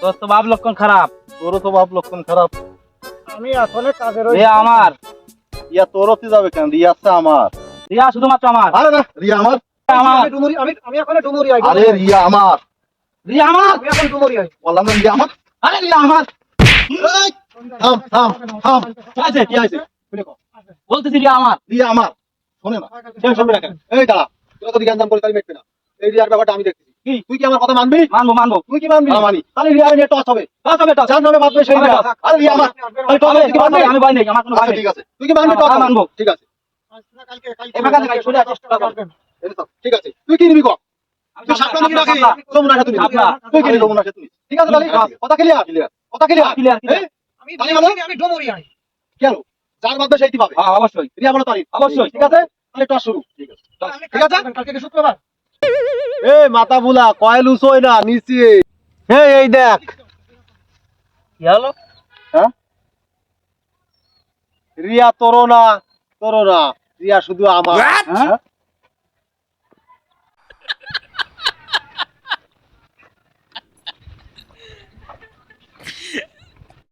তোর তো ভাব লক্ষণ খারাপ। তোরও তো ভাব লক্ষণ খারাপ। আমি আসলে কাজের রিয়া আমার। রিয়া তোরও তুই যাবে কেন? রিয়া আছে আমার। রিয়া শুধুমাত্র আমার। আরে না রিয়া আমার। আমার। ডুমুরি আমি আমি এখন ডুমুরি আই। আরে রিয়া আমার। রিয়া আমার। আমি এখন ডুমুরি আই। বললাম না রিয়া আমার। আরে রিয়া আমার। থাম থাম থাম। আছে কি আছে? বলতেছি রিয়া আমার। রিয়া আমার। শোনে না। কেউ শুনবে না কেন? এই দাঁড়া তোরা তো জ্ঞান দাম করে তাই মেটবে না। এই রিয়ার ব্যাপারটা আমি দেখতেছি। কি? তুই কি আমার কথা মানবি? মানবো মানবো। তুই কি মানবি? মানি। তাহলে রিয়া নিয়ে টস হবে। টস হবে টস যার নামে বাঁধবে সেই রিয়া আরে রিয়া আমার তাহলে টস হবে, তুই কি মানবি? আমি ভয় নেই আমার কোনো ভয় ঠিক আছে। তুই কি মানবি? টস মানবো। ঠিক আছে। কালকে কালকে কালকে। এই তো, ঠিক আছে। তুই কি নিবি কর তুই সাপলা নিবি নাকি? যমুনা সেতু নিবি। তুই কি যমুনা সেতু নিবি। ঠিক আছে তাহলে কথা ক্লিয়ার ক্লিয়ার কথা ক্লিয়ার Clear, clear. আমি? আমি ডুমুরি আই কেন যার বাঁধবে সেই পাবে? হ্যাঁ, অবশ্যই। রিয়া বলো তারিখ অবশ্যই। ঠিক আছে? তাহলে টস শুরু। ঠিক আছে। ঠিক আছে? কালকে শুক্রবার? এ মাথা বুলা কয়েল উসোই না নিচে। হে এই দেখ। কি হলো? হ্যাঁ? রিয়া তোরো না তোরো না। রিয়া শুধু আমার। হ্যাঁ?